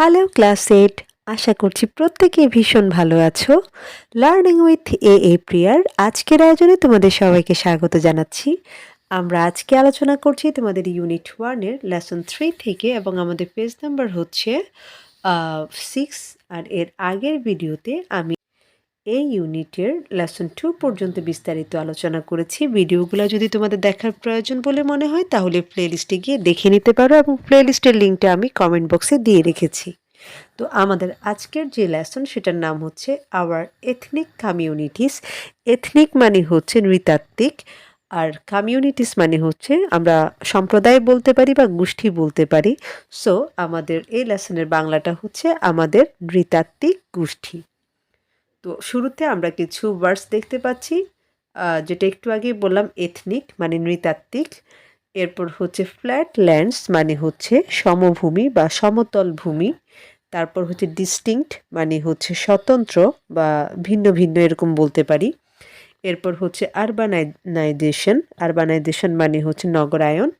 Hello class eight, আশা করছি প্রত্যেকে ভীষণ ভালো আছো। লার্নিং উইথ এ এ প্রিয়ার আজকের আয়োজনে তোমাদের সবাইকে স্বাগত জানাচ্ছি। আমরা আজকে আলোচনা করছি তোমাদের ইউনিট ওয়ানের লেসন থ্রি থেকে এবং আমাদের পেজ নাম্বার হচ্ছে সিক্স আর এর আগের ভিডিওতে আমি এই ইউনিটের লেসন টু পর্যন্ত বিস্তারিত আলোচনা করেছি। ভিডিওগুলো যদি তোমাদের দেখার প্রয়োজন বলে মনে হয়, তাহলে প্লেলিস্টে গিয়ে দেখে নিতে পারো এবং প্লেলিস্টের লিঙ্কটা আমি কমেন্ট বক্সে দিয়ে রেখেছি। তো আমাদের আজকের যে লেসন, সেটার নাম হচ্ছে আওয়ার এথনিক কমিউনিটিস এথনিক মানে হচ্ছে নৃতাত্ত্বিক, আর কমিউনিটিস মানে হচ্ছে আমরা সম্প্রদায় বলতে পারি বা গোষ্ঠী বলতে পারি। সো আমাদের এই লেসনের বাংলাটা হচ্ছে আমাদের নৃতাত্ত্বিক গোষ্ঠী। তো শুরুতে আমরা কিছু ওয়ার্ডস দেখতে পাচ্ছি যেটা একটু আগেই বললাম এথনিক মানে নৃতাত্ত্বিক, এরপর হচ্ছে ফ্ল্যাট ল্যান্ডস মানে হচ্ছে সমভূমি বা সমতল ভূমি, তারপর হচ্ছে ডিস্টিংক্ট মানে হচ্ছে স্বতন্ত্র বা ভিন্ন ভিন্ন এরকম বলতে পারি, এরপর হচ্ছে আরবানাইজেশন আরবানাইজেশন মানে হচ্ছে নগরায়ন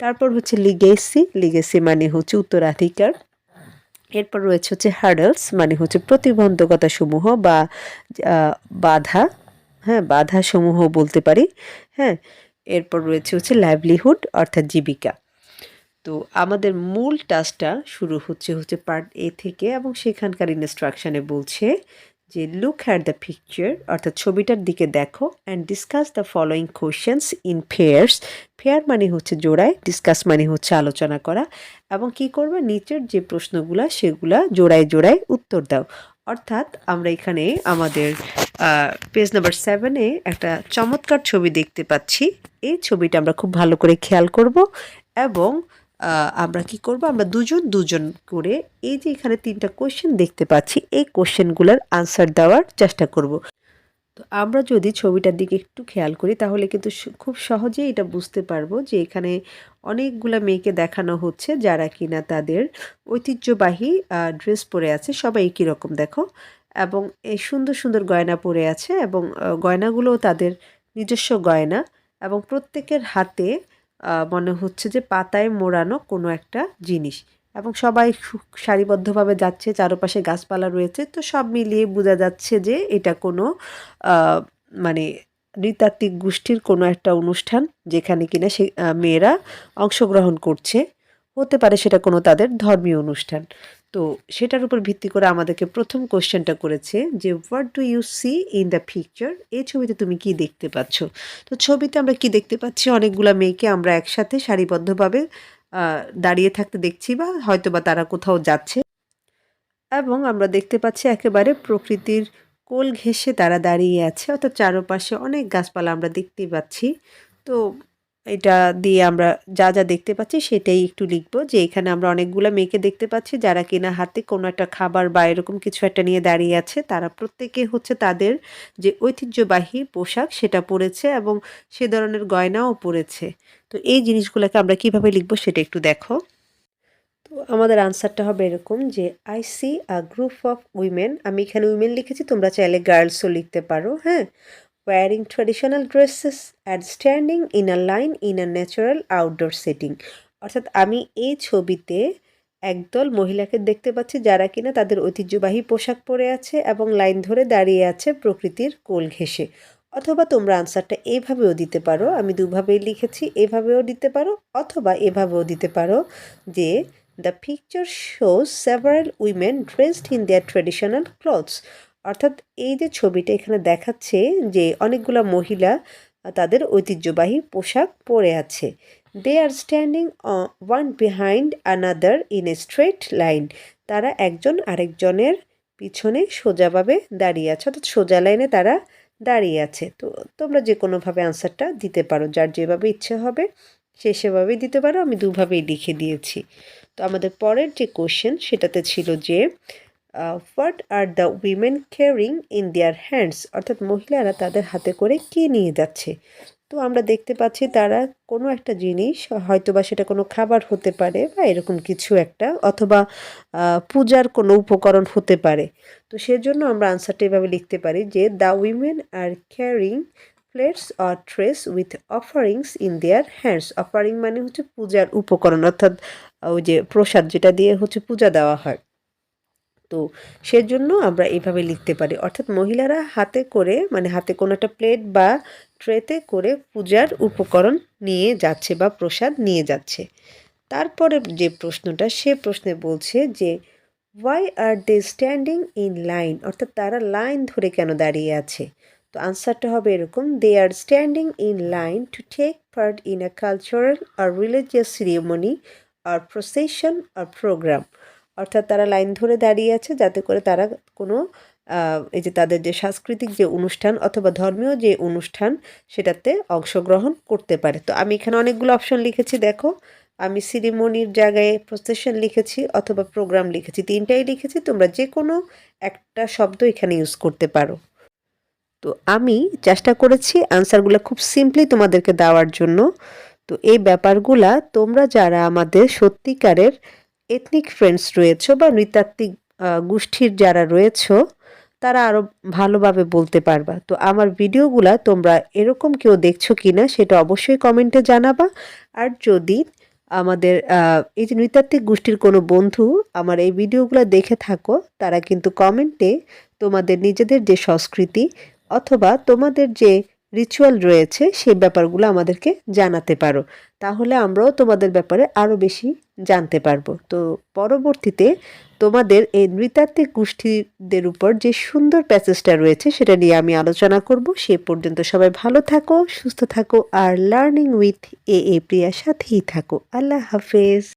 তারপর হচ্ছে লিগেসি লিগেসি মানে হচ্ছে উত্তরাধিকার এরপর রয়েছে হচ্ছে হার্ডলস মানে হচ্ছে প্রতিবন্ধকতা সমূহ বা বাধা হ্যাঁ বাধা সমূহ বলতে পারি হ্যাঁ এরপর রয়েছে হচ্ছে লাইভলিহুড অর্থাৎ জীবিকা। তো আমাদের মূল টাস্কটা শুরু হচ্ছে হচ্ছে পার্ট এ থেকে এবং সেখানকার ইনস্ট্রাকশানে বলছে যে লুক অ্যাট দ্য পিকচার অর্থাৎ ছবিটার দিকে দেখো and discuss the following questions in pairs pair মানে হচ্ছে জোড়ায় ডিসকাস মানে হচ্ছে আলোচনা করা এবং কি করবে? নিচের যে প্রশ্নগুলা, সেগুলা জোড়ায় জোড়ায় উত্তর দাও। অর্থাৎ আমরা এখানে আমাদের পেজ নাম্বার সেভেনে একটা চমৎকার ছবি দেখতে পাচ্ছি। এই ছবিটা আমরা খুব ভালো করে খেয়াল করব এবং আমরা কি করব? আমরা দুজন দুজন করে এই যে এখানে তিনটা কোশ্চেন দেখতে পাচ্ছি। এই কোশ্চেনগুলোর আনসার দেওয়ার চেষ্টা করব। তো আমরা যদি ছবিটার দিকে একটু খেয়াল করি, তাহলে কিন্তু খুব সহজেই এটা বুঝতে পারব যে এখানে অনেকগুলা মেয়েকে দেখানো হচ্ছে, যারা কিনা তাদের ঐতিহ্যবাহী ড্রেস পরে আছে। সবাই একই রকম, দেখো। এবং এই সুন্দর সুন্দর গয়না পরে আছে এবং গয়নাগুলোও তাদের নিজস্ব গয়না। এবং প্রত্যেকের হাতে মনে হচ্ছে যে পাতায় মোড়ানো কোনো একটা জিনিস। এবং সবাই সারিবদ্ধভাবে যাচ্ছে, চারপাশে গাছপালা রয়েছে। তো সব মিলিয়ে বোঝা যাচ্ছে যে এটা কোনো মানে নৃতাত্ত্বিক গোষ্ঠীর কোনো একটা অনুষ্ঠান যেখানে কিনা সে মেয়েরা অংশগ্রহণ করছে। হতে পারে সেটা কোনো তাদের ধর্মীয় অনুষ্ঠান। তো সেটার উপর ভিত্তি করে আমাদেরকে প্রথম কোশ্চেনটা করেছে যে what do you see in the picture এই ছবিতে তুমি কি দেখতে পাচ্ছ? তো ছবিতে আমরা কি দেখতে পাচ্ছি? অনেকগুলা মেয়েকে আমরা একসাথে সারিবদ্ধভাবে দাঁড়িয়ে থাকতে দেখছি বা হয়তো বা তারা কোথাও যাচ্ছে এবং আমরা দেখতে পাচ্ছি একেবারে প্রকৃতির কোল ঘেঁষে তারা দাঁড়িয়ে আছে। অর্থাৎ চারপাশে অনেক গাছপালা আমরা দেখতেই পাচ্ছি। তো এটা দিয়ে আমরা যা যা দেখতে পাচ্ছি সেটাই একটু লিখব যে এখানে আমরা অনেকগুলো মেয়েকে দেখতে পাচ্ছি যারা কিনা হাতে কোনো একটা খাবার বা এরকম কিছু একটা নিয়ে দাঁড়িয়ে আছে। তারা প্রত্যেকে হচ্ছে তাদের যে ঐতিহ্যবাহী পোশাক সেটা পরেছে এবং সে ধরনের গয়নাও পরেছে। তো এই জিনিসগুলোকে আমরা কীভাবে লিখব সেটা একটু দেখো। তো আমাদের আনসারটা হবে এরকম যে I see a group of women আমি এখানে উইমেন লিখেছি, তোমরা চাইলে গার্লসও লিখতে পারো হ্যাঁ? Wearing traditional dresses and standing in a line in a natural outdoor setting অর্থাৎ আমি এই ছবিতে একদল মহিলাকে দেখতে পাচ্ছি যারা কিনা তাদের ঐতিহ্যবাহী পোশাক পরে আছে এবং লাইন ধরে দাঁড়িয়ে আছে প্রকৃতির কোল ঘেঁষে। অথবা তোমরা আনসারটা এইভাবেও দিতে পারো, আমি দুভাবেই লিখেছি, এভাবেও দিতে পারো অথবা এভাবেও দিতে পারো যে the picture shows several women dressed in their traditional clothes অর্থাৎ এই যে ছবিটা এখানে দেখাচ্ছে যে অনেকগুলা মহিলা তাদের ঐতিহ্যবাহী পোশাক পরে আছে। They are standing one behind another in a straight line তারা একজন আরেকজনের পিছনে সোজাভাবে দাঁড়িয়ে আছে, অর্থাৎ সোজা লাইনে তারা দাঁড়িয়ে আছে। তো তোমরা যে কোনোভাবে আনসারটা দিতে পারো, যার যেভাবে ইচ্ছে হবে সে সেভাবেই দিতে পারো, আমি দুভাবেই লিখে দিয়েছি। তো আমাদের পরের যে কোশ্চেন সেটাতে ছিল যে what are the women carrying in their hands অর্থাৎ মহিলারা তাদের হাতে করে কী নিয়ে যাচ্ছে? তো আমরা দেখতে পাচ্ছি তারা কোনো একটা জিনিস হয়তো বা সেটা কোনো খাবার হতে পারে বা এরকম কিছু একটা, অথবা পূজার কোনো উপকরণ হতে পারে। তো সেজন্য আমরা আনসারটা এভাবে লিখতে পারি যে the women are carrying plates or trays with offerings in their hands offering মানে হচ্ছে পূজার উপকরণ, অর্থাৎ ওই যে প্রসাদ যেটা দিয়ে হচ্ছে পূজা দেওয়া হয়। তো সেজন্য আমরা এইভাবে লিখতে পারি। অর্থাৎ মহিলারা হাতে করে মানে হাতে কোনো একটা প্লেট বা ট্রেতে করে পূজার উপকরণ নিয়ে যাচ্ছে বা প্রসাদ নিয়ে যাচ্ছে। তারপরে যে প্রশ্নটা, সে প্রশ্নে বলছে যে why are they standing in line অর্থাৎ তারা লাইন ধরে কেন দাঁড়িয়ে আছে? তো আনসারটা হবে এরকম they are standing in line to take part in a cultural or religious ceremony or procession or program অর্থাৎ তারা লাইন ধরে দাঁড়িয়ে আছে যাতে করে তারা কোনো এই যে তাদের যে সাংস্কৃতিক যে অনুষ্ঠান অথবা ধর্মীয় যে অনুষ্ঠান সেটাতে অংশগ্রহণ করতে পারে। তো আমি এখানে অনেকগুলো অপশন লিখেছি, দেখো। আমি সিরিমনির জায়গায় প্রসেশন লিখেছি অথবা প্রোগ্রাম লিখেছি। তিনটাই লিখেছি, তোমরা যে কোনো একটা শব্দ এখানে ইউজ করতে পারো। তো আমি চেষ্টা করেছি আনসারগুলো খুব সিম্পলি তোমাদেরকে দেওয়ার জন্য। তো এই ব্যাপারগুলা তোমরা যারা আমাদের সত্যিকারের এথনিক ফ্রেন্ডস রয়েছো বা নৃতাত্ত্বিক গোষ্ঠীর যারা রয়েছো, তারা আরও ভালোভাবে বলতে পারবা। তো আমার ভিডিওগুলা তোমরা এরকম কেউ দেখছ কি না সেটা অবশ্যই কমেন্টে জানাবা। আর যদি আমাদের এই যে নৃতাত্ত্বিক গোষ্ঠীর কোনো বন্ধু আমার এই ভিডিওগুলো দেখে থাকো, তারা কিন্তু কমেন্টে তোমাদের নিজেদের যে সংস্কৃতি অথবা তোমাদের যে রিচুয়াল রয়েছে, সেই ব্যাপারগুলো আমাদেরকে জানাতে পারো। তাহলে আমরাও তোমাদের ব্যাপারে আরও বেশি জানতে পারব। তো পরবর্তীতে তোমাদের এই নৃতাত্ত্বিক গোষ্ঠীদের উপর যে সুন্দর প্যাসেজটা রয়েছে, সেটা নিয়ে আমি আলোচনা করব। সে পর্যন্ত সবাই ভালো থাকো, সুস্থ থাকো, আর লার্নিং উইথ এ এ প্রিয়ার সাথেই থাকো। আল্লাহ হাফেজ।